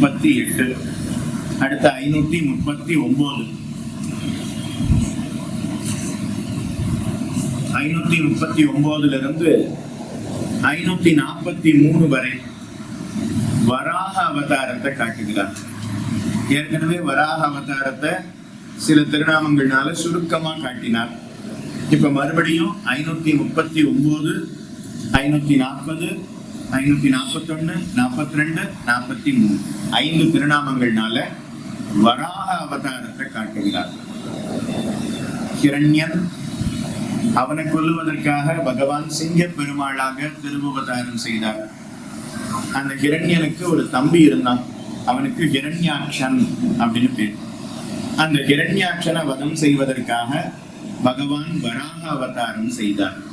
முப்பத்தி எட்டு அடுத்த ஐநூற்றி முப்பத்தி ஒன்பது ஐநூத்தி முப்பத்தி ஒன்பதுல இருந்து ஐநூத்தி நாற்பத்தி மூணு வரை வராக அவதாரத்தை காட்டுகிறார் ஏற்கனவே வராக அவதாரத்தை சில திருநாமங்கள்னால சுருக்கமா காட்டினார். இப்போ மறுபடியும் ஐநூத்தி முப்பத்தி ஒம்பது ஐநூத்தி நாற்பது ஐநூத்தி நாற்பத்தொன்னு நாற்பத்தி ரெண்டு நாற்பத்தி மூணு ஐந்து திருநாமங்கள்னால வராக அவதாரத்தை காட்டுகிறார். கிரண்யன் அவனை கொல்லுவதற்காக பகவான் சிங்க பெருமாளாக திருவுவதாரம் செய்தார். அந்த ஹிரண்யனுக்கு ஒரு தம்பி இருந்தான். அவனுக்கு ஹிரண்யாட்சன் அப்படின்னு பேர். அந்த ஹிரண்யாட்சனை வதம் செய்வதற்காக பகவான் வராக அவதாரம் செய்தார்.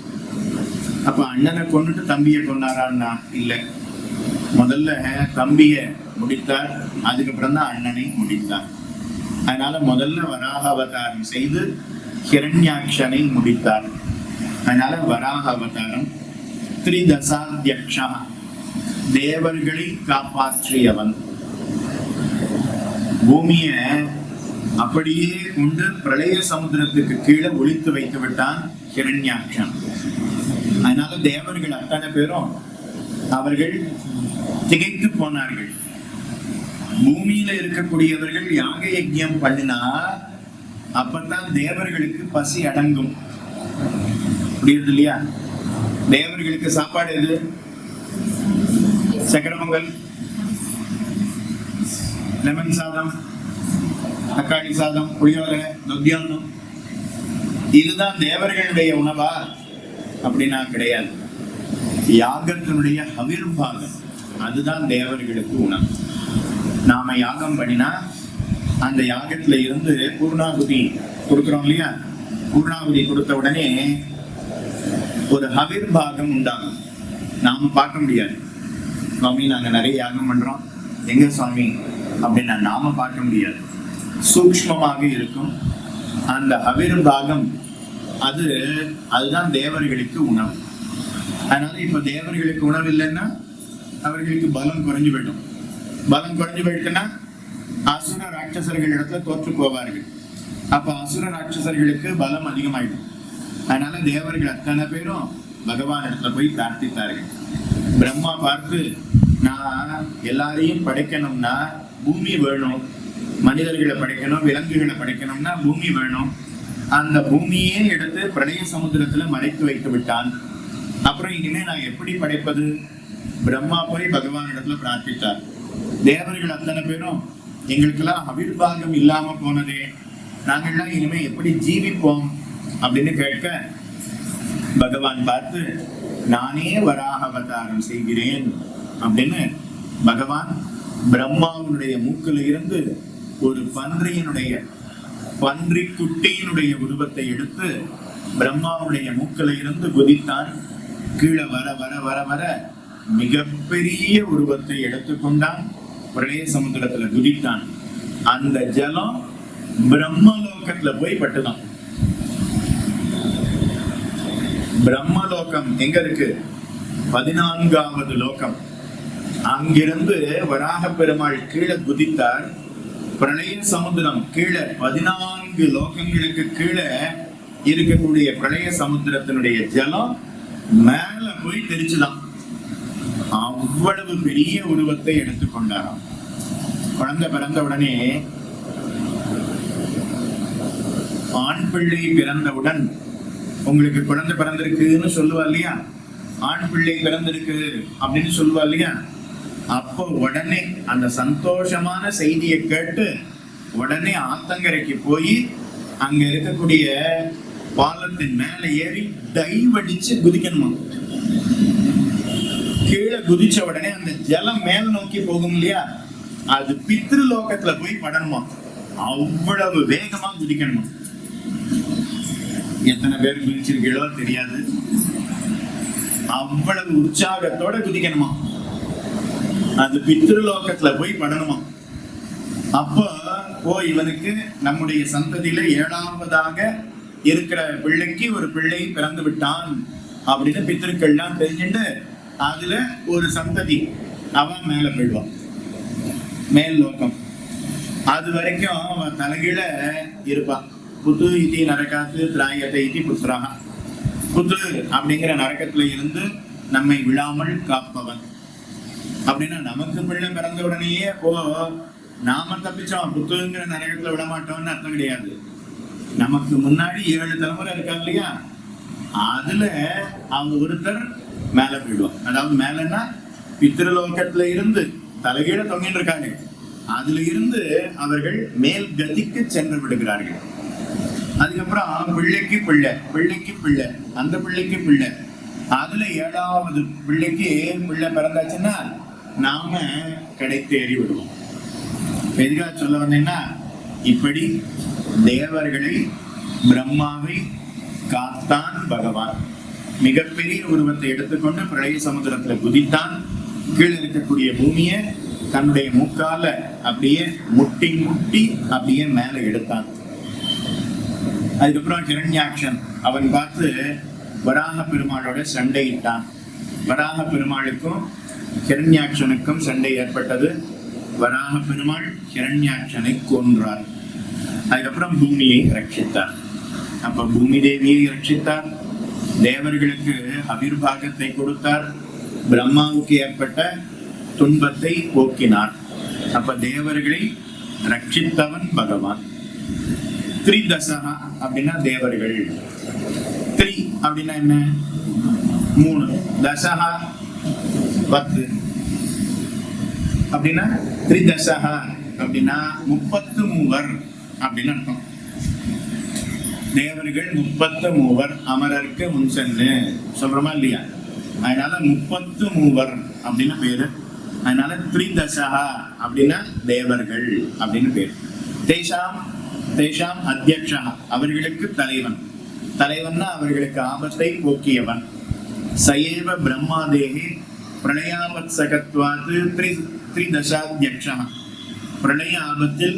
அப்ப அண்ணனை கொண்டுட்டு தம்பியை கொண்டாரான்னா இல்ல. முதல்ல தம்பிய முடித்தார். அதுக்கப்புறம் தான் அண்ணனை முடித்தார். அதனால முதல்ல வராக அவதாரம் செய்து ஹிரண்யாட்சனை முடித்தார். அதனால வராக அவதாரம் திரிதசாத்தியக்ஷா தேவர்களை காப்பாற்றியவன். பூமிய அப்படியே கொண்டு பிரளய சமுத்திரத்துக்கு கீழே ஒழித்து வைத்து விட்டான் ஹிரண்யாட்சன் அதனால தேவர்கள் அத்தனை பேரும் அவர்கள் திகைத்து போனார்கள். பூமியில இருக்கக்கூடியவர்கள் யாக யஜ்யம் பண்ணினா அப்பதான் தேவர்களுக்கு பசி அடங்கும். புரியுது இல்லையா? தேவர்களுக்கு சாப்பாடு எது? சக்கரமங்கல் லெமன் சாதம் தக்காளி சாதம் புளியோரை நொத்தியானம் இதுதான் தேவர்களுடைய உணவா? அப்படின்னா கிடையாது. யாகத்தினுடைய அவிர்வாகம் அதுதான் தேவர்களுக்கு உணவு நாம யாகம் பண்ணினா அந்த யாகத்துல இருந்து பூர்ணாகுதி கொடுக்குறோம் இல்லையா? பூர்ணாகுதி கொடுத்த உடனே ஒரு அவிர்வாகம் உண்டாகும். நாம பார்க்க முடியாது. சுவாமி நாங்க நிறைய யாகம் பண்றோம். எங்க சுவாமி? அப்படின்னா நாம பார்க்க முடியாது. சூக்ஷ்மமாக இருக்கும். அந்த அவிர்வாகம் அது அதுதான் தேவர்களுக்கு உணவு. அதனால இப்ப தேவர்களுக்கு உணவு இல்லைன்னா அவர்களுக்கு பலம் குறைஞ்சு போயிடும். பலம் குறைஞ்சு போயிட்டுன்னா அசுர ராட்சசர்கள் இடத்துல தோற்று போவார்கள். அப்ப அசுர ராட்சசர்களுக்கு பலம் அதிகமாயிடும். அதனால தேவர்கள் அத்தனை பேரும் பகவான் இடத்துல போய் பிரார்த்தித்தார்கள். பிரம்மா பார்த்து நான் எல்லாரையும் படைக்கணும்னா பூமி வேணும். மனிதர்களை படைக்கணும் விலங்குகளை படைக்கணும்னா பூமி வேணும். அந்த பூமியே எடுத்து பிரளய சமுத்திரத்துல மறைத்து வைத்து விட்டான். அப்புறம் இனிமே நான் எப்படி படைப்பது? பிரம்மா போய் பகவான் இடத்துல பிரார்த்தித்தார். தேவர்கள் அத்தனை பேரும் எங்களுக்கெல்லாம் அவிர்வாகம் இல்லாம போனதே. நாங்கள்லாம் இனிமே எப்படி ஜீவிப்போம்? அப்படின்னு கேட்க பகவான் பார்த்து நானே வராக அவதாரம் செய்கிறேன். அப்படின்னு பகவான் பிரம்மாவினுடைய மூக்கில் இருந்து ஒரு பன்றியினுடைய பன்றி குட்டியினுடைய உருவத்தை எடுத்து பிரம்மாவுடைய மூக்கில இருந்து குதித்தான். கீழே வர வர வர வர மிகப்பெரிய உருவத்தை எடுத்துக்கொண்டான். பிரளய சமுத்திரத்துல குதித்தான். அந்த ஜலம் பிரம்மலோகத்துல போய் பட்டுதான். பிரம்மலோகம் எங்க இருக்கு? பதினான்காவது லோகம். அங்கிருந்து வராக பெருமாள் கீழே குதித்தார். பிரளய சமுத்திரம் கீழே பதினான்கு லோகங்களுக்கு கீழே இருக்கக்கூடிய பிரளய சமுத்திரத்தினுடைய ஜலம் மேல போய் தெரிச்சுதான். அவ்வளவு பெரிய உருவத்தை எடுத்துக்கொண்டாராம் குழந்தை பிறந்த உடனே ஆண் பிள்ளை பிறந்தவுடன் உங்களுக்கு குழந்தை பிறந்திருக்குன்னு சொல்லுவா இல்லையா? ஆண் பிள்ளை பிறந்திருக்கு அப்படின்னு சொல்லுவா இல்லையா? அப்போ உடனே அந்த சந்தோஷமான செய்தியை கேட்டு உடனே ஆத்தங்கரைக்கு போய் அங்க இருக்கக்கூடிய பாலத்தின் மேல ஏறி டைவடிச்சு குதிக்கணுமா? கீழே குதிச்ச உடனே அந்த ஜலம் மேல் நோக்கி போகும் இல்லையா? அது பித்ரு லோகத்துல போய் படணுமா? அவ்வளவு வேகமா குதிக்கணுமா? எத்தனை பேர் குதிச்சிருக்கீங்களோ தெரியாது. அவ்வளவு உற்சாகத்தோட குதிக்கணுமா? அந்த பித்ருலோகத்துல போய் படணுமா? அப்போ ஓ இவனுக்கு நம்முடைய சந்ததியில ஏழாவதாக இருக்கிற பிள்ளைக்கு ஒரு பிள்ளை பிறந்து விட்டான் அப்படின்னு பித்திருக்கள்லாம் தெரிஞ்சுட்டு அதுல ஒரு சந்ததி அவன் மேல போயிடுவான். மேல் லோகம். அது வரைக்கும் அவன் தலைகீழ இருப்பான். புத்து இதி நரகாத்து திராயத்தை இதி புத்திராக புத்து அப்படிங்கிற நரகத்துல இருந்து நம்மை விழாமல் காப்பவன். அப்படின்னா நமக்கு பிள்ளை பிறந்த உடனேயே ஓ நாம தப்பிச்சோம் புத்தகங்கிற நரகத்துல விட மாட்டோம்னு அர்த்தம் கிடையாது. நமக்கு முன்னாடி ஏழு தலைமுறை இருக்காங்க இல்லையா? அதுல அவங்க ஒருத்தர் மேல போயிடுவோம் அதாவது மேலன்னா பித்திருலோகத்துல இருந்து தலைகீழ தொங்கிட்டு இருக்காங்க. அதுல இருந்து அவர்கள் மேல் கதிக்கு சென்று விடுகிறார்கள். அதுக்கப்புறம் பிள்ளைக்கு பிள்ளை பிள்ளைக்கு பிள்ளை அந்த பிள்ளைக்கு பிள்ளை. அதுல ஏழாவது பிள்ளைக்கு பிள்ளை பிறந்தாச்சுன்னா நாம கடை தேறி விடுவோம் எதுக்காக சொல்ல வந்தேன்னா இப்படி தேவர்களை பிரம்மாவை காத்தான் பகவான். மிகப்பெரிய உருவத்தை எடுத்துக்கொண்டு பிரளய சமுதிரத்துல குதித்தான். கீழே இருக்கக்கூடிய பூமியை தன்னுடைய முக்கால அப்படியே முட்டி முட்டி அப்படியே மேல எடுத்தான். அதுக்கப்புறம் கிரண்யாக்ஷன் அவன் பார்த்து வராக பெருமாளோட சண்டையிட்டான். வராக பெருமாளுக்கும் கிரண்யாக்ஷனுக்கும் சண்டை ஏற்பட்டது. வராக பெருமாள் கிரண்யாக்ஷனை கொன்றார். அதுக்கப்புறம் பூமியை ரட்சித்தார். அப்ப பூமி தேவியை ரட்சித்தார். தேவர்களுக்கு அபிர்வாகத்தை கொடுத்தார். பிரம்மாவுக்கு ஏற்பட்ட துன்பத்தை போக்கினார். அப்ப தேவர்களை ரட்சித்தவன் பகவான். த்ரிதசகா அப்படின்னா தேவர்கள். த்ரி அப்படின்னா என்ன? மூணு. தசகா பத்து. அப்படின்னா த்ரிதசகா அப்படின்னா முப்பத்து மூவர் அப்படின்னு அர்த்தம். தேவர்கள் முப்பத்து மூவர் அமரருக்கு முன் சென்று சொல்றோமா இல்லையா? அதனால முப்பத்து மூவர் அப்படின்னு பேரு. அதனால த்ரிதசகா அப்படின்னா தேவர்கள் அப்படின்னு பேரு. தேஷாம் தேஷாம் அத்தியக்ஷா அவர்களுக்கு தலைவன். தலைவன்னா அவர்களுக்கு ஆபத்தை போக்கியவன். சயேவ பிரம்மாதேகி பிரளயாபத்சகத்வாது த்ரி த்ரிதசாத்தியக்ஷா பிரளய ஆபத்தில்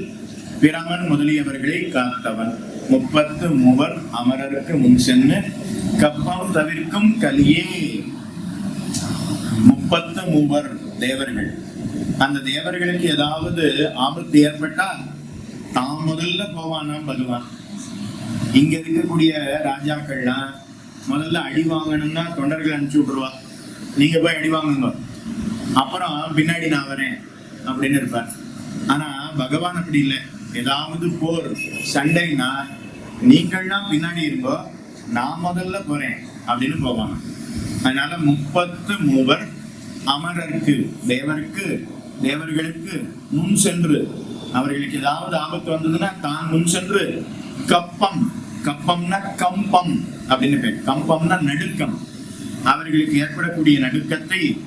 பிரமன் முதலியவர்களை காத்தவன். முப்பத்து மூவர் அமரருக்கு முன் சென்று கப்பம் தவிர்க்கும் கலியே. முப்பத்து மூவர் தேவர்கள். அந்த தேவர்களுக்கு ஏதாவது ஆபத்து ஏற்பட்டால் தான் முதல்ல போவானாம் பகவான். இங்க இருக்கக்கூடிய ராஜாக்கள்லாம் முதல்ல அடி வாங்கணும்னா தொண்டர்கள் அனுப்பிச்சு விட்டுருவா நீங்க போய் அடி வாங்குங்க. அப்புறம் பின்னாடி நான் வரேன் அப்படின்னு இருப்பார். ஆனா பகவான் அப்படி இல்லை. ஏதாவது போர் சண்டைனா நீங்கள்லாம் பின்னாடி இருங்கோ நான் முதல்ல போறேன் அப்படின்னு போவாங்க. அதனால முப்பத்து மூவர் அமரருக்கு தேவருக்கு தேவர்களுக்கு முன் சென்று அவர்களுக்கு ஏதாவது ஆபத்து வந்ததுன்னா தான் முன் சென்று கப்பம் கப்பம்னா கம்பம் அப்படின்னு பேர். கம்பம்னா நடுக்கம். அவர்களுக்கு ஏற்படக்கூடிய நடுக்கத்தை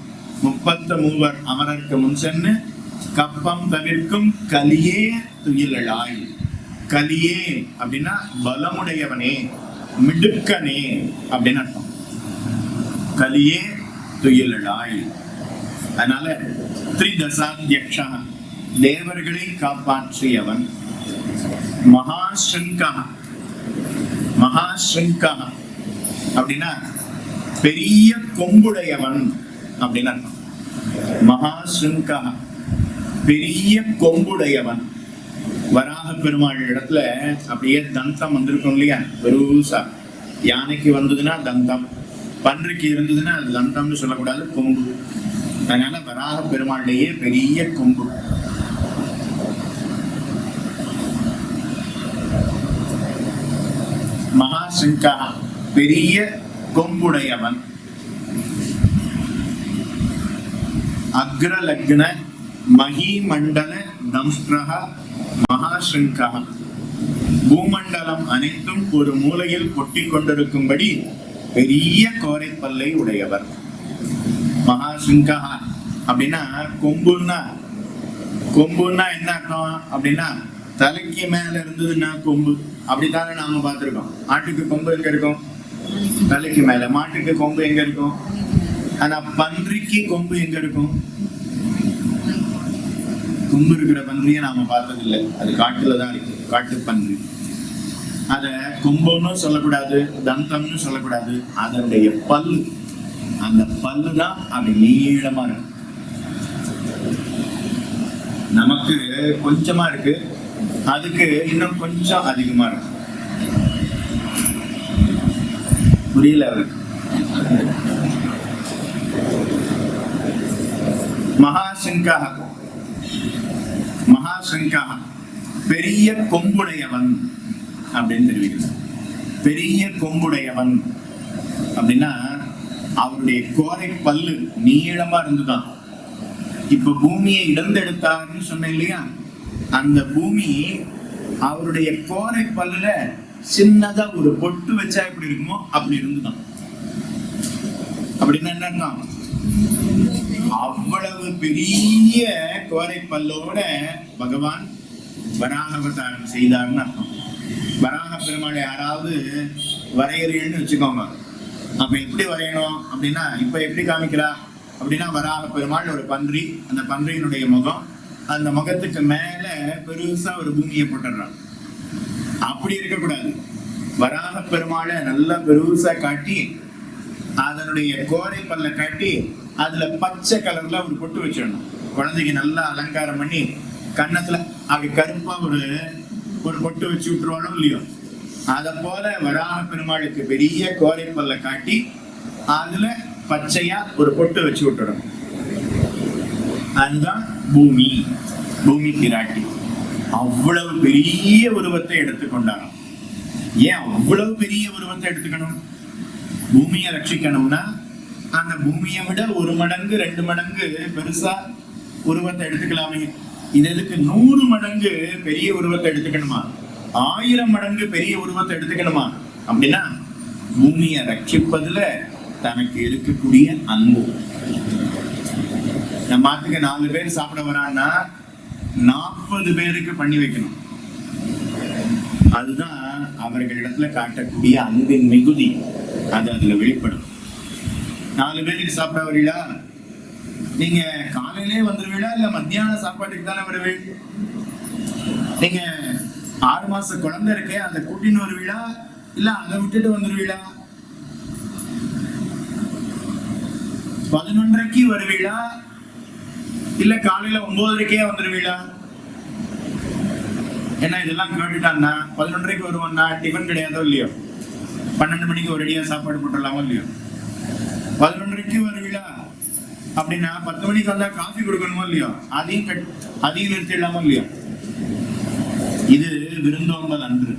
முப்பத்த மூவர் அமரருக்கு முன் சென்று கப்பம் தவிர்க்கும் கலியே துயிலாய். கலியே அப்படின்னா பலமுடையவனே மிடுக்கனே அப்படின்னு அர்த்தம். கலியே துயிலாய். அதனால திரிதசாத்தியக்ஷா தேவர்களை காப்பாற்றியவன். மகாஸ்ருங்கா மகாஸ்ருங்கா அப்படின்னா பெரிய கொம்புடையவன் அப்படின்னு அர்த்தம். சுங்கா பெரிய கொம்புடையவன். வராக பெருமாள் இடத்துல அப்படியே தந்தம் வந்திருக்கும் இல்லையா? பெருசா. யானைக்கு வந்ததுன்னா தந்தம். பன்றிக்கு இருந்ததுன்னா அது தந்தம்னு சொல்லக்கூடாது கொம்பு. அதனால வராக பெருமாள்லேயே பெரிய கொம்பு. மகாசங்கா பெரிய கொம்புடையவன். அக்ரலக்ன மகிமண்டல தம்ஷ்ரஹ மகாசங்கா பூமண்டலம் அனைத்தும் ஒரு மூலையில் கொட்டி கொண்டிருக்கும்படி பெரிய கோரைப்பல்லை உடையவர். மகாசங்கா அப்படின்னா கொம்புன்னா கொம்புன்னா என்ன அர்த்தம் அப்படின்னா தலைக்கு மேல இருந்ததுன்னா கொம்பு. அப்படித்தானே நாம பார்த்திருக்கோம். ஆட்டுக்கு கொம்பு எங்க இருக்கும்? தலைக்கு மேல மாட்டுக்கு கொம்பு எங்க இருக்கும்? ஆனா பன்றிக்கு கொம்பு எங்க இருக்கும்? கொம்பு இருக்கிற பன்றியை நாம பார்த்ததில்லை. அது காட்டுல தான் இருக்கு. காட்டு பன்றி. அத கொம்புன்னு சொல்லக்கூடாது தந்தம்னு சொல்லக்கூடாது. அதனுடைய பல்லு. அந்த பல்லு தான் அப்படி நீளமா இருக்கும் நமக்கு கொஞ்சமா இருக்கு. அதுக்கு இன்னும் கொஞ்சம் அதிகமா இருக்கு. புரியல அவருக்கு. மகாசங்கா மகாசங்கா பெரிய கொம்புடையவன் அப்படின்னு தெரிவிக்கிறார் பெரிய கொம்புடையவன் அப்படின்னா அவருடைய கோரை பல்லு நீளமா இருந்துதான். இப்ப பூமியை இடந்தெடுத்தார்னு சொன்னேன் இல்லையா? அந்த பூமி அவருடைய கோரை பல்லுல சின்னதா ஒரு பொட்டு வச்சா எப்படி இருக்குமோ அப்படி இருந்துதான். அப்படின்னா என்னன்னா அவ்வளவு பெரிய கோரை பல்லோட பகவான் வராக அவதாரம் செய்தார்னு அர்த்தம். வராக பெருமாளை யாராவது வரையறீன்னு வச்சுக்கோங்க. அப்ப எப்படி வரையணும் அப்படின்னா இப்ப எப்படி காமிக்கிறா? அப்படின்னா வராக பெருமாள் ஒரு பன்றி. அந்த பன்றியினுடைய முகம் அந்த முகத்துக்கு மேல பெருசா ஒரு பூமியை போட்டுடுறான். அப்படி இருக்கக்கூடாது. வராக பெருமாளை நல்லா பெருசா காட்டி அதனுடைய கோரை பல்ல காட்டி அதுல பச்சை கலர்ல ஒரு பொட்டு வச்சிடணும். குழந்தைக்கு நல்லா அலங்காரம் பண்ணி கன்னத்துல அப்படி கருப்பா ஒரு ஒரு பொட்டு வச்சு விட்டுருவானோ இல்லையோ? அத போல வராக பெருமாளுக்கு பெரிய கோரை பல்ல காட்டி அதுல பச்சையா ஒரு பொட்டு வச்சு விட்டுடணும். அதுதான் பூமி பூமி பிராட்டி. அவ்வளவு பெரிய உருவத்தை எடுத்துக்கொண்டாராம் ஏன் அவ்வளவு பெரிய உருவத்தை எடுத்துக்கணும்? பூமியை ரட்சிக்கணும்னா அந்த பூமியை விட ஒரு மடங்கு ரெண்டு மடங்கு பெருசா உருவத்தை எடுத்துக்கலாமே. இது எதுக்கு? நூறு மடங்கு பெரிய உருவத்தை எடுத்துக்கணுமா? ஆயிரம் மடங்கு பெரிய உருவத்தை எடுத்துக்கணுமா? அப்படின்னா பூமியை ரட்சிப்பதுல தனக்கு இருக்கக்கூடிய அன்பு. நம்ம மாத்துக்கு நாலு பேர் சாப்பிட வரான்னா நாற்பது பேருக்கு பண்ணி வைக்கணும். அதுதான் அவர்களிடத்துல காட்டக்கூடிய அன்பின் மிகுதி. அது அதுல வெளிப்படும். நாலு பேருக்கு சாப்பிட வரீங்களா நீங்க காலையிலே வந்துருவீங்களா இல்ல மத்தியான சாப்பாட்டுக்கு தானே வருவேன் நீங்க ஆறு மாச குழந்தை இருக்கே அதை கூட்டின்னு வருவீளா? இல்ல அதை விட்டுட்டு வந்துருவீளா? பதினொன்றரைக்கு வருவீளா? இல்ல காலையில ஒன்பதரைக்கே வந்துருவீடா ஏன்னா இதெல்லாம் கேட்டுட்டான்னா பதினொன்றரைக்கு வருவான்னா டிஃபன் கிடையாதோ இல்லையோ? பன்னெண்டு மணிக்கு ஒரு அடியா சாப்பாடு போட்டுடலாமோ இல்லையோ? பதினொன்றரைக்கு வருவீடா அப்படின்னா பத்து மணிக்கு வந்தா காஃபி கொடுக்கணுமோ இல்லையோ? அதையும் கட் அதையும் நிறுத்திடலாமோ இல்லையோ? இது விருந்தோம்பல் அன்று.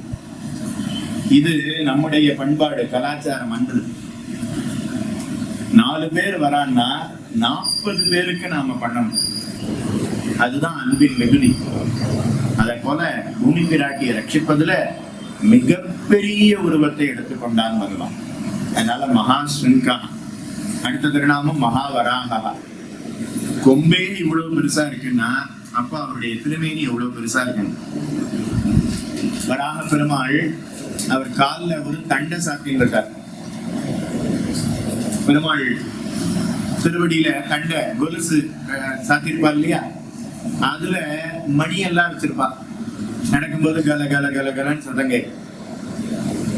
இது நம்முடைய பண்பாடு கலாச்சாரம் அன்று. நாலு பேர் வரான்னா நாற்பது பேருக்கு நாம பண்ணணும். அதுதான் அன்பின் மிகுதி. அதை போல பூமி பிராட்டியை ரட்சிப்பதுல மிகப்பெரிய உருவத்தை எடுத்துக்கொண்டான் பகவான். அதனால மகா ஸ்ருங்கா. அடுத்த திருநாமம் மகாவராகா கொம்பே இவ்வளவு பெருசா இருக்குன்னா அப்ப அவருடைய திருமேனி எவ்வளவு பெருசா இருக்கு வராக பெருமாள் அவர் கால்ல ஒரு தண்டை சாத்தின்னு இருக்கார் பெருமாள் திருவடியில தண்டை கொலுசு அஹ், சாத்தியிருப்பார் இல்லையா? அதுல மணி எல்லாம் வச்சிருப்பா. நடக்கும்போது கல கல கல கலன்னு சதங்க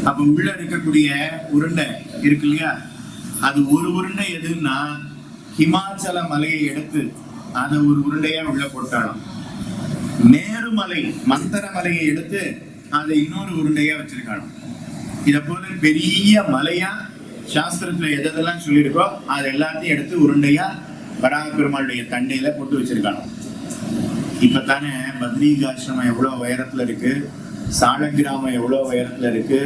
அப்ப உள்ள இருக்கக்கூடிய உருண்டை இருக்கு இல்லையா? அது ஒரு உருண்டை எதுன்னா ஹிமாச்சல மலையை எடுத்து அதை ஒரு உருண்டையா உள்ள போட்டாலும் மேருமலை மந்தர மலையை எடுத்து அதை இன்னொரு உருண்டையா வச்சிருக்கானோ இத போல பெரிய மலையா சாஸ்திரத்துல எதெல்லாம் சொல்லியிருக்கோ அது எல்லாத்தையும் எடுத்து உருண்டையா வராக பெருமாளுடைய தண்டையில போட்டு வச்சிருக்காங்க இப்பதானே பத்ரிகாசிரமம் எவ்வளோ உயரத்துல இருக்கு? சாலகிராமம் எவ்வளோ உயரத்துல இருக்கு?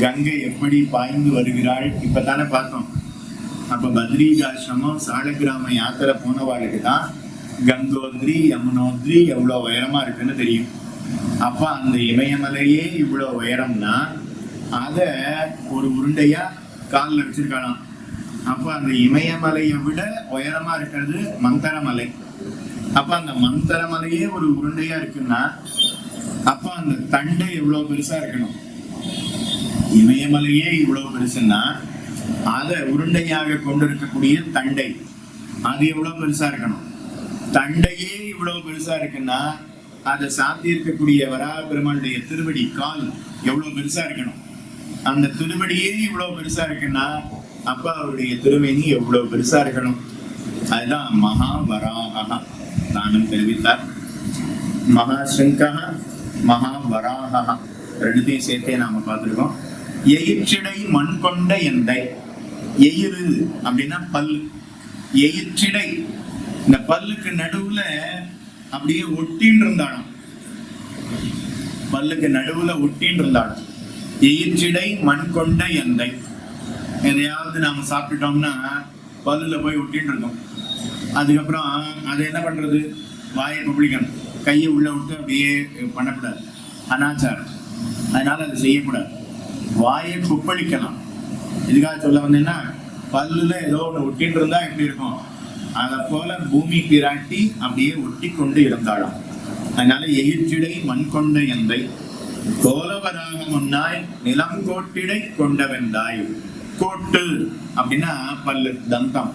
கங்கை எப்படி பாய்ந்து வருகிறாள்? இப்பதானே பார்த்தோம். அப்ப பத்ரிகாசிரமம் சாலக்கிராம யாத்திரை போனவாளுக்கு தான் கங்கோத்ரி யமுனோத்ரி எவ்வளோ உயரமா இருக்குன்னு தெரியும். அப்ப அந்த இமயமலையே இவ்வளோ உயரம்னா அத ஒரு உருண்டையா காலில் வச்சிருக்கலாம். அப்ப அந்த இமயமலையை விட உயரமா இருக்கிறது மந்தரமலை. அப்ப அந்த மந்தரமலையே ஒரு உருண்டையா இருக்குன்னா அப்ப அந்த தண்டை எவ்வளவு பெருசா இருக்கணும்? இமயமலையே இவ்வளவு பெருசுன்னா அதை உருண்டையாக கொண்டிருக்கக்கூடிய தண்டை அது எவ்வளவு பெருசா இருக்கணும்? தண்டையே இவ்வளவு பெருசா இருக்குன்னா அதை சாத்தி இருக்கக்கூடிய வராக பெருமாளுடைய திருவடி கால் எவ்வளவு பெருசா இருக்கணும்? அந்த திருவடியே இவ்வளவு பெருசா இருக்குன்னா அப்ப அவருடைய திருமேனி எவ்வளவு பெருசா இருக்கணும்? அதுதான் மகா தெரிவித்தார். தானும் தெரிவித்தார் மகாசங்கா மகாவராகா ரெண்டுத்தையும் சேர்த்தே நாம பார்த்துருக்கோம். எயிற்றிடை மண் கொண்ட எந்தை. எயிறு அப்படின்னா பல்லு. எயிற்றிடை. இந்த பல்லுக்கு நடுவுல அப்படியே ஒட்டின்னு இருந்தாலும் பல்லுக்கு நடுவுல ஒட்டின்னு இருந்தாலும் எயிற்றிடை மண் கொண்ட எந்தை. எதையாவது நாம சாப்பிட்டுட்டோம்னா பல்லில் போய் ஒட்டின்னு இருக்கும் அதுக்கப்புறம் அதை என்ன பண்ணுறது வாயை குப்பிளிக்கணும் கையை உள்ளே விட்டு அப்படியே பண்ணக்கூடாது. அனாச்சாரம். அதனால் அதை செய்யக்கூடாது. வாயை குப்பளிக்கலாம் இதுக்காக சொல்ல வந்தேன்னா பல்லில் ஏதோ ஒன்று ஒட்டின்னு இருந்தால் எப்படி இருக்கும்? அதை போல பூமி பிராட்டி அப்படியே ஒட்டி கொண்டு இருந்தாளாம். அதனால எயிற்றிடை மண் கொண்ட எந்தை கோலவராக முன்னாய் நிலம் கோட்டிடை கொண்டவென்றாய் கோட்டு அப்படின்னா பல்லு தந்தம்.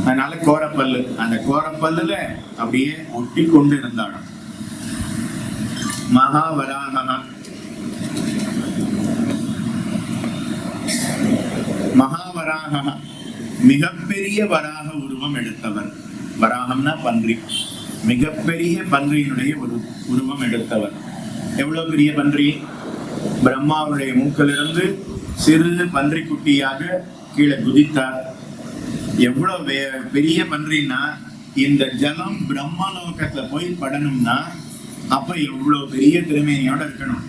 அதனால கோரப்பல்லு. அந்த கோரப்பல்லுல அப்படியே ஒட்டி கொண்டு இருந்தாலும். மகாவராகா மகாவராகா மிகப்பெரிய வராக உருவம் எடுத்தவர். வராகம்னா பன்றி. மிகப்பெரிய பன்றியினுடைய ஒரு உருவம் எடுத்தவர். எவ்வளவு பெரிய பன்றி? பிரம்மாவுடைய மூக்கிலிருந்து சிறு பன்றி குட்டியாக கீழே குதித்தார். எவ்வளவு பெரிய பன்றினா இந்த ஜலம் பிரம்மலோகத்துல போய் படணும்னா அப்ப எவ்வளவு பெரிய திறமையோட இருக்கணும்.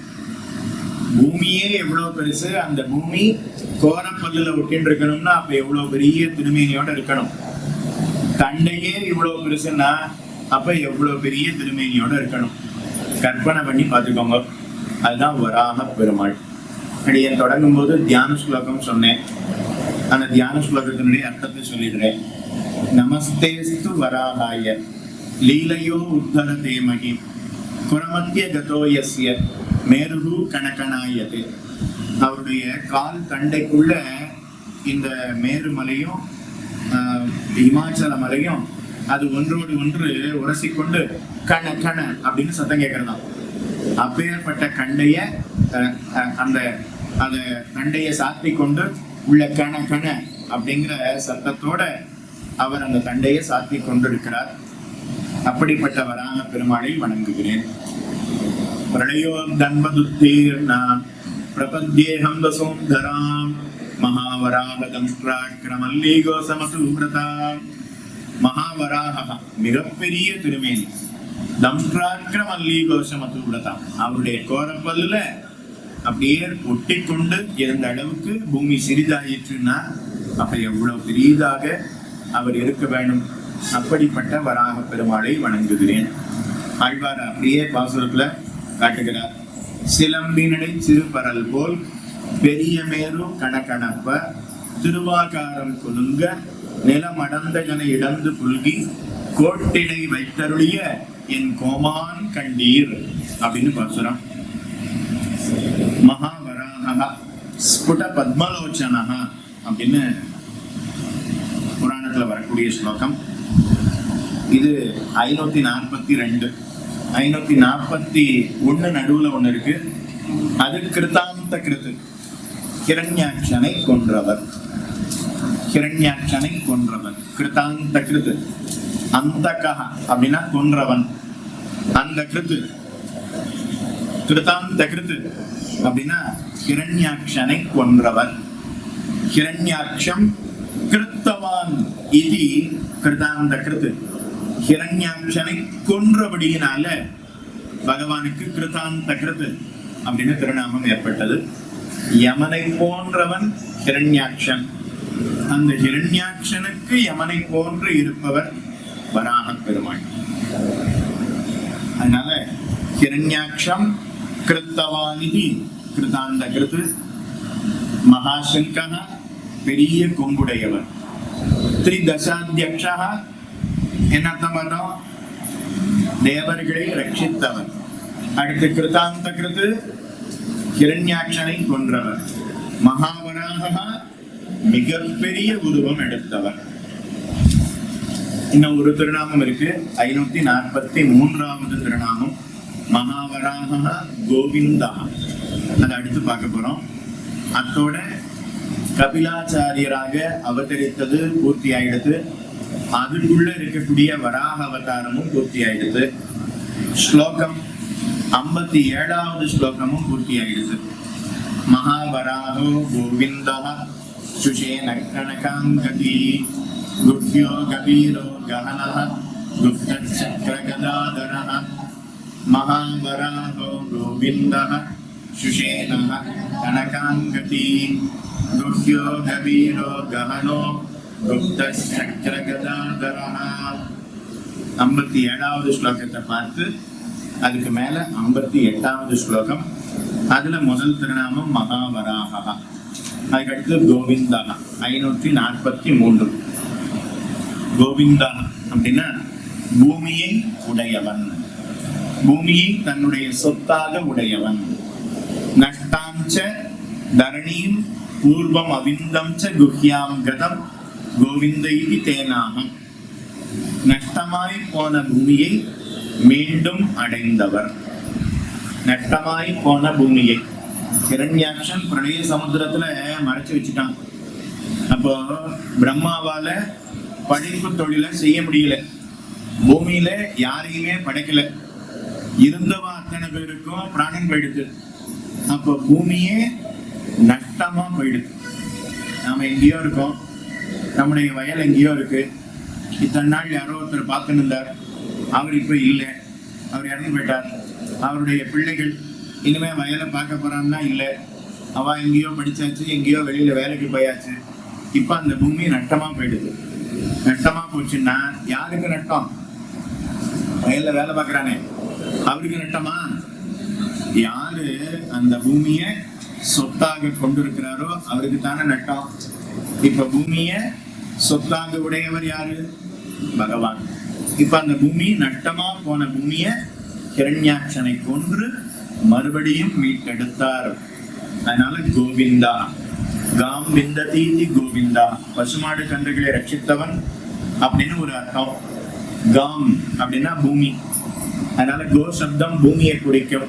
பூமியே எவ்வளவு பெருசு அந்த பூமி கோரப்பல்லுல ஒட்டின்னு இருக்கணும்னா அப்ப எவ்வளவு பெரிய திருமேனியோட இருக்கணும். தண்டையே இவ்வளவு பெருசுன்னா அப்ப எவ்வளவு பெரிய திருமேனியோட இருக்கணும். கற்பனை பண்ணி பார்த்துக்கோங்க. அதுதான் வராக பெருமாள். அடியன் தொடங்கும் போது தியான ஸ்லோகம் சொன்னேன். அந்த தியான ஸ்லோகத்தினுடைய அர்த்தத்தை சொல்லிடுறேன். நமஸ்தேஸ்து வராகாய லீலையோ உத்தர தேமகி குரமத்திய கதோயசிய மேருகு கணக்கனாயது அவருடைய கால் தண்டைக்குள்ள இந்த மேருமலையும் இமாச்சல மலையும் அது ஒன்றோடு ஒன்று உரசிக்கொண்டு கண கண அப்படின்னு சத்தம் கேட்கறதாம் அப்பேற்பட்ட கண்டைய அந்த அத தண்டையை சாத்தி கொண்டு உள்ள கண கண அப்படிங்கிற சத்தத்தோட அவர் அந்த தண்டையை சாத்தி கொண்டிருக்கிறார். அப்படிப்பட்ட வராக பெருமாளை வணங்குகிறேன். பிரளயோ தன்மதுத்தீர்ணான் பிரபத்யேகம் வசோந்தராம். மகாவராக தம்ஷ்டாக்கிரமல்லீகோ சமசுபிரதா மகாவராக மிகப்பெரிய திருமேனி. தம்ஷ்டாக்கிரமல்லீகோ சமசூபிரதா அவருடைய கோரப்பல்ல அப்படியே ஒட்டிக்கொண்டு இருந்த அளவுக்கு பூமி சிறிதாயிற்றுன்னா அப்ப எவ்வளவு பெரியதாக அவர் இருக்க வேண்டும்? அப்படிப்பட்ட வராக பெருமாளை வணங்குகிறேன். ஆழ்வார் அப்படியே பாசுரத்துல காட்டுகிறார். சிலம்பினடை சிறுபரல் போல் பெரிய மேரு கணக்கணப்ப திருவாகாரம் குலுங்க நிலமடந்தகனை இடந்து புல்கி கோட்டிடை வைத்தருளிய என் கோமான் கண்டீர் அப்படின்னு பாசுரம். மகாவராக ஸ்புட பத்மலோச்சனக அப்படின்னு புராணத்தில் வரக்கூடிய ஸ்லோகம். இது ஐநூத்தி நாற்பத்தி ரெண்டு. ஐநூத்தி நாற்பத்தி ஒன்று நடுவில் ஒன்று இருக்கு. அது கிருத்தாந்த கிருத்து. கிரண்யாட்சனை கொன்றவர். கிரண்யாட்சனை கொன்றவர். கிருதாந்த கிருத்து. அந்தகா அப்படின்னா கொன்றவன். அந்த கிருத்து. கிருதாந்த கிருத்து. அப்படின்னா ஹிரண்யாட்சனை கொன்றவர் ஹிரண்யாட்சம் கிருத்தவான் இது கிருதாந்த கிருத்து. ஹிரண்யாட்சனை கொன்றபடியினால பகவானுக்கு கிருதாந்த கிருத்து அப்படின்னு திருநாமம் ஏற்பட்டது. யமனை போன்றவன் ஹிரண்யாட்சன் அந்த ஹிரண்யாட்சனுக்கு யமனை போன்று இருப்பவர் வராக பெருமாள் அதனால ஹிரண்யாட்சம் கிருத்தவானிதி கிருதாந்த கிருத்து மகாசங்கா பெரிய கொம்புடையவர் திரிதசாத்தியக்ஷா என்ன அர்த்தம் பண்ணோம் தேவர்களை ரட்சித்தவர் அடுத்து கிருதாந்த கிருத்து கிரண்யாட்சனை கொன்றவர் மகாவராக மிகப்பெரிய உருவம் எடுத்தவர் இன்னும் ஒரு திருநாமம் இருக்கு. ஐநூத்தி நாற்பத்தி மூன்றாவது திருநாமம். மகாவராக கோவிந்தா. அதை அடுத்து பார்க்க போறோம். அத்தோட கபிலாச்சாரியராக அவதரித்தது பூர்த்தி ஆயிடுது அதுக்குள்ள இருக்கக்கூடிய வராக அவதாரமும் பூர்த்தி ஆயிடுது ஸ்லோகம் ஐம்பத்தி ஏழாவது ஸ்லோகமும் பூர்த்தி ஆயிடுது மகாவராகோ கோவிந்தா சுஷேன கணகாங்கதி குஹ்யோ கபீரோ கஹனஹ குப்தச்சக்கரகதாதரஹ महावराहो गोविन्दः शुषेणः कनकाङ्गती गुह्यो गभीरो गहनो गुप्तचक्रगदाधरः ஐம்பத்தி ஏழாவது ஸ்லோகத்தை பார்த்து அதுக்கு மேல ஐம்பத்தி எட்டாவது ஸ்லோகம் அதுல முதல் திருநாமம் மகாவராகா அதுக்கடுத்து கோவிந்தா ஐநூற்றி நாற்பத்தி மூன்று கோவிந்தா அப்படின்னா பூமியை உடையவன் பூமியை தன்னுடைய சொத்தாக உடையவன். நஷ்டாஞ்ச தரணீம் பூர்வம் அவிந்தம் ச குஹ்யாம் கதம் கோவிந்தைகி தேனாகம். நஷ்டமாய் போன பூமியை மீண்டும் அடைந்தவர். நஷ்டமாய் போன பூமியை. இரண்யாட்சன் பிரளய சமுத்திரத்துல மறைச்சு வச்சுட்டான். அப்போ பிரம்மாவால படைப்பு தொழிலை செய்ய முடியல. பூமியில யாரையுமே படைக்கல. இருந்தவா அத்தனை பேருக்கும் பிராணன் போயிடுது. அப்போ பூமியே நஷ்டமா போயிடுது. நாம எங்கேயோ இருக்கோம். நம்முடைய வயல் எங்கேயோ இருக்கு. இத்தனை நாள் யாரோ ஒருத்தர் பார்த்துன்னு இருந்தார். அவர் இப்போ இல்லை. அவர் இறந்து போயிட்டார். அவருடைய பிள்ளைகள் இனிமே வயலை பார்க்க போறான்னா இல்லை. அவ எங்கேயோ படிச்சாச்சு எங்கேயோ வெளியில வேலைக்கு போயாச்சு. இப்போ அந்த பூமி நட்டமா போயிடுது. நட்டமா போச்சுன்னா யாருக்கு நட்டம்? வயல்ல வேலை பார்க்கறானே. அவருக்கு நட்டமா யாரு அந்த பூமிய சொத்தாக கொண்டிருக்கிறாரோ அவருக்கு தானே நட்டம். இப்ப பூமிய சொத்தாக உடையவர் யாரு? பகவான். இப்ப அந்த பூமி நட்டமா போன பூமிய கிரண்யாட்சனை கொன்று மறுபடியும் மீட்டெடுத்தார். அதனால கோவிந்தா. காம் விந்த தீதி கோவிந்தா. பசுமாடு கன்றுகளை ரட்சித்தவன் அப்படின்னு ஒரு அர்த்தம். காம் அப்படின்னா பூமி. அதனால கோ சப்தம் பூமியை குறிக்கும்.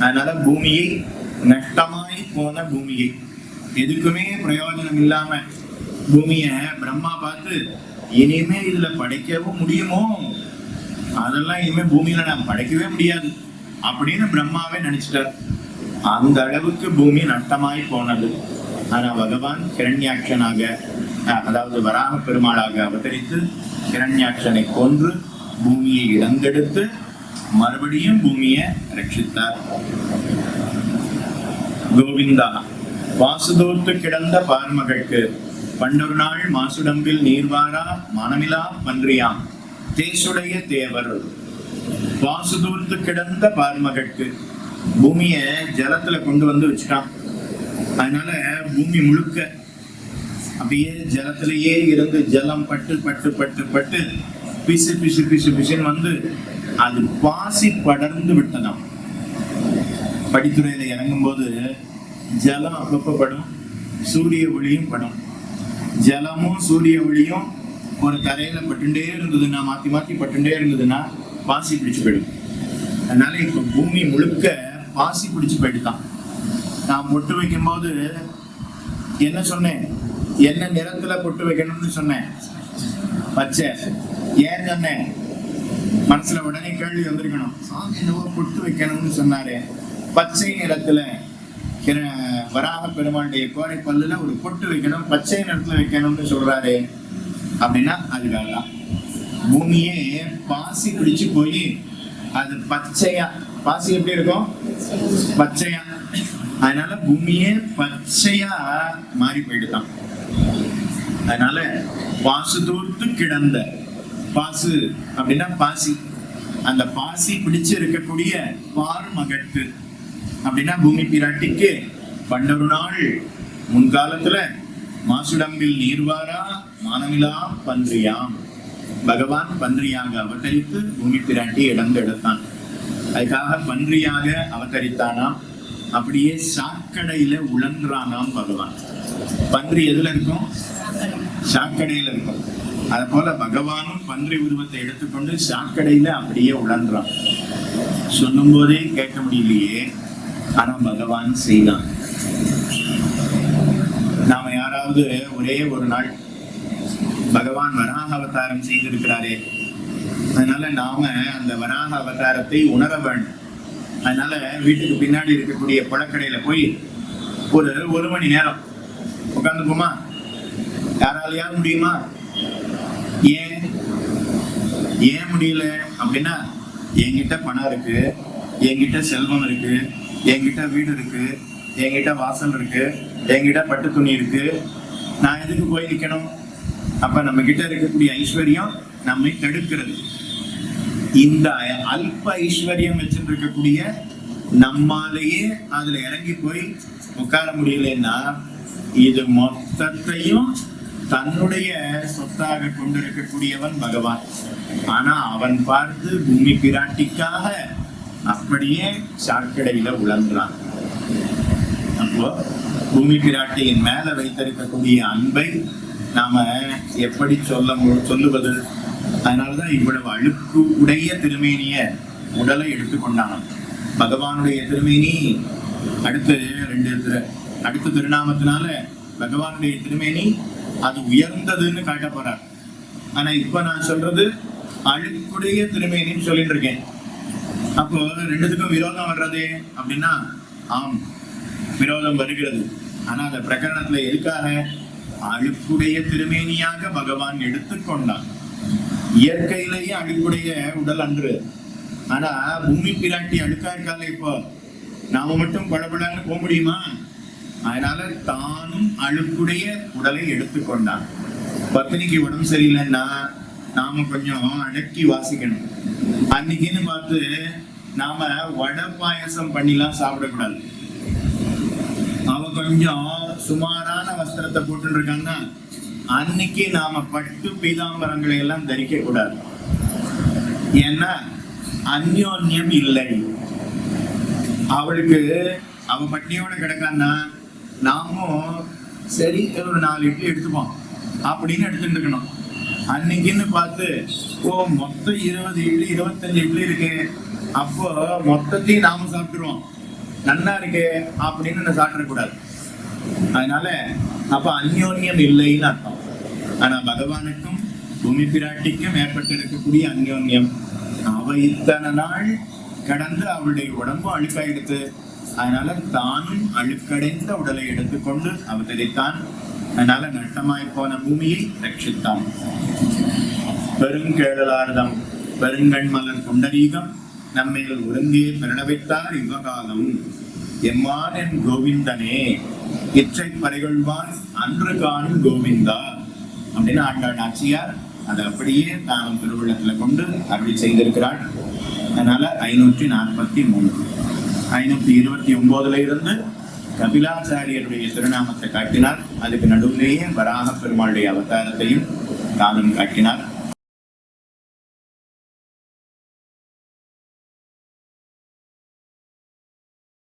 அதனால பூமியை நஷ்டமாய் போன பூமியை. எதுக்குமே பிரயோஜனம் இல்லாம பூமிய பிரம்மா பார்த்து இனிமே இதுல படைக்கவும் முடியுமோ? அதெல்லாம் இனிமே பூமியில நான் படைக்கவே முடியாது. அப்படின்னு பிரம்மாவே நினைச்சிட்டார். அந்த அளவுக்கு பூமி நஷ்டமாய் போனது. ஆனா பகவான் கிரண்யாட்சனாக அதாவது வராக பெருமாளாக அவதரித்து கிரண்யாட்சனை கொன்று பூமியை இழந்தெடுத்து மறுபடியும் பூமியை ரட்சித்தார். கோவிந்தா வாசுதோத்து கிடந்த பார்மகற்கு பண்டொரு நாள் மாசுடம்பில் நீர்வாரா மனமிலா பன்றியாம் தேசுடைய தேவர். வாசுதூர்த்து கிடந்த பார்மகற்கு பூமிய ஜலத்துல கொண்டு வந்து வச்சுட்டான். அதனால பூமி முழுக்க அப்படியே ஜலத்திலேயே இருந்து ஜலம் பட்டு பட்டு பட்டு பட்டு பிசு பிசு பிசு பிசுன்னு வந்து அது பாசி படர்ந்து விட்டதாம். படித்துறையில இறங்கும் போது ஜலம் அப்பப்போ படும் சூரிய ஒளியும் படும். ஜலமும் சூரிய ஒளியும் ஒரு தரையில பட்டுண்டே இருந்ததுன்னா மாத்தி மாத்தி பட்டுண்டே இருந்ததுன்னா பாசி பிடிச்சு போயிடும். அதனால இப்ப பூமி முழுக்க பாசி பிடிச்சு போயிடுதான் நான் பொட்டு வைக்கும் போது என்ன சொன்னேன்? என்ன நிறத்துல பொட்டு வைக்கணும்னு சொன்னேன்? பச்சை. ஏன் சொன்னேன்? மனசுல உடனே கேள்வி வந்திருக்கணும். சாமி என்னவோ பொட்டு வைக்கணும்னு சொன்னாரு. பச்சை நிறத்துல வராக பெருமாளுடைய கோரை பல்லுல ஒரு பொட்டு வைக்கணும் பச்சை நிறத்துல வைக்கணும்னு சொல்றாரு. அப்படின்னா அது வேண்டாம். பூமியே பாசி பிடிச்சு போய் அது பச்சையா பாசி எப்படி இருக்கும்? பச்சையா. அதனால பூமியே பச்சையா மாறி போயிடுதான். அதனால பாசு கிடந்த பாசு அப்படின்னா பாசி. அந்த பாசி பிடிச்சு இருக்கக்கூடிய பார் மகட்டு அப்படின்னா பூமி பிராட்டிக்கு பண்டொரு நாள் முன்காலத்துல மாசுடம்பில் நீர்வாரா மானமிலா பன்றியாம். பகவான் பன்றியாக அவதரித்து பூமி பிராட்டி இடந்து எடுத்தான் அதுக்காக பன்றியாக அவதரித்தானாம். அப்படியே சாக்கடையில உழன்றானாம் பகவான். பன்றி எதுல இருக்கும்? சாக்கடையில இருக்கும். அது போல பகவானும் பன்றி உருவத்தை எடுத்துக்கொண்டு சாக்கடையில அப்படியே உழன்றான். சொல்லும் போதே கேட்க முடியலையே ஆனா பகவான் செய்தான். நாம யாராவது ஒரே ஒரு நாள் பகவான் வராக அவதாரம் செய்திருக்கிறாரே. அதனால நாம அந்த வராக அவதாரத்தை உணர வேண்டும். அதனால வீட்டுக்கு பின்னாடி இருக்கக்கூடிய பழக்கடையில போய் ஒரு ஒரு மணி நேரம் உட்காந்துப்போமா யாராலையாவது முடியுமா? ஏன்? ஏன் முடியல? அப்படின்னா என்கிட்ட பணம் இருக்கு என்கிட்ட செல்வம் இருக்கு என்கிட்ட வீடு இருக்கு என்கிட்ட வாசல் இருக்கு என்கிட்ட பட்டு துணி இருக்கு. நான் எதுக்கு போய் நிற்கணும் அப்ப நம்ம கிட்ட இருக்கக்கூடிய ஐஸ்வர்யம் நம்மை தடுக்கிறது. இந்த அல்ப ஐஸ்வர்யம் வச்சுட்டு இருக்கக்கூடிய நம்மாலேயே அதுல இறங்கி போய் உட்கார முடியலன்னா இது மொத்தத்தையும் தன்னுடைய சொத்தாக கொண்டிருக்கக்கூடியவன் பகவான். ஆனா அவன் பார்த்து பூமி பிராட்டிக்காக அப்படியே சாக்கடையில உழன்றான். அப்போ பூமி பிராட்டியின் மேல வைத்திருக்கக்கூடிய அன்பை நாம எப்படி சொல்ல மு- சொல்லுவது? அதனாலதான் இவ்வளவு அழுக்கு உடைய திருமேனிய உடலை எடுத்துக்கொண்டான் பகவானுடைய திருமேனி அடுத்து ரெண்டு அடுத்த திருநாமத்தினால பகவானுடைய திருமேனி அது உயர்ந்ததுன்னு காட்டப்படுறார் ஆனா இப்ப நான் சொல்றது அழுக்குடைய திருமேனின்னு சொல்லிட்டு இருக்கேன். அப்போ ரெண்டுத்துக்கும் விரோதம் வர்றது அப்படின்னா ஆம் விரோதம் வருகிறது. ஆனா அந்த பிரகரணத்துல எதுக்காக? அழுக்குடைய திருமேனியாக பகவான் எடுத்துக்கொண்டான் இயற்கையிலேயே அழுக்குடைய உடல் அன்று. ஆனா பூமி பிராட்டி அழுக்கா இருக்கால இப்போ. நாம மட்டும் படபடன்னு போக முடியுமா? அதனால தானும் அழுக்குடைய உடலை எடுத்துக்கொண்டான். பத்தினிக்கு உடம்பு சரியில்லைன்னா நாம கொஞ்சம் அடக்கி வாசிக்கணும். அன்னைக்குன்னு பார்த்து நாம வடை பாயசம் பண்ணிலாம் சாப்பிடக்கூடாது. அவ கொஞ்சம் சுமாரான வஸ்திரத்தை போட்டு இருக்காங்கன்னா அன்னைக்கு நாம பட்டு பீதாம்பரங்களை எல்லாம் தரிக்க கூடாது ஏன்னா அந்யோன்யம் இல்லை. அவளுக்கு அவ பட்னியோட கிடக்கான்னா நாமும் சரி ஒரு நாலு இட்லி எடுத்துப்போம். அப்படின்னு எடுத்துட்டு இருக்கணும். அன்னைக்குன்னு பார்த்து ஓ மொத்தம் இருபது இட்லி இருபத்தஞ்சு இட்லி இருக்கு. அப்போ மொத்தத்தையும் நாம சாப்பிட்டுருவோம். நல்லா இருக்கு அப்படின்னு நான் சாப்பிடக்கூடாது. அதனால அப்ப அந்யோன்யம் இல்லைன்னு அர்த்தம். ஆனா பகவானுக்கும் பூமி பிராட்டிக்கும் ஏற்பட்டிருக்கக்கூடிய அந்யோன்யம். அவ இத்தனை நாள் கடந்து அவளுடைய உடம்பும் அழுக்காயிடுத்து அதனால தானும் அழுக்கடைந்த உடலை எடுத்துக்கொண்டு அவதரித்தான் அதனால நட்டமாய் போன பூமியை ரட்சித்தான். பெருங்கேழலார்தம் பெருங்கண் மலர் குண்டரீகம் நம்மேல் உருந்தியே பிரணவித்தார் யுககாலம். எம்மான் கோவிந்தனே இச்சை பறைகொள்வான் அன்று காணும் கோவிந்தா. அப்படின்னு ஆண்டாள் நாச்சியார் அதை அப்படியே தானும் திருவிழத்துல கொண்டு அருள் செய்திருக்கிறாள். அதனால ஐநூற்றி நாற்பத்தி மூணு. ஐநூத்தி இருபத்தி ஒன்பதுல இருந்து கபிலாச்சாரியருடைய திருநாமத்தை காட்டினார். அதுக்கு நடுவிலேயே வராக பெருமாளுடைய அவதாரத்தையும் தானும் காட்டினார்.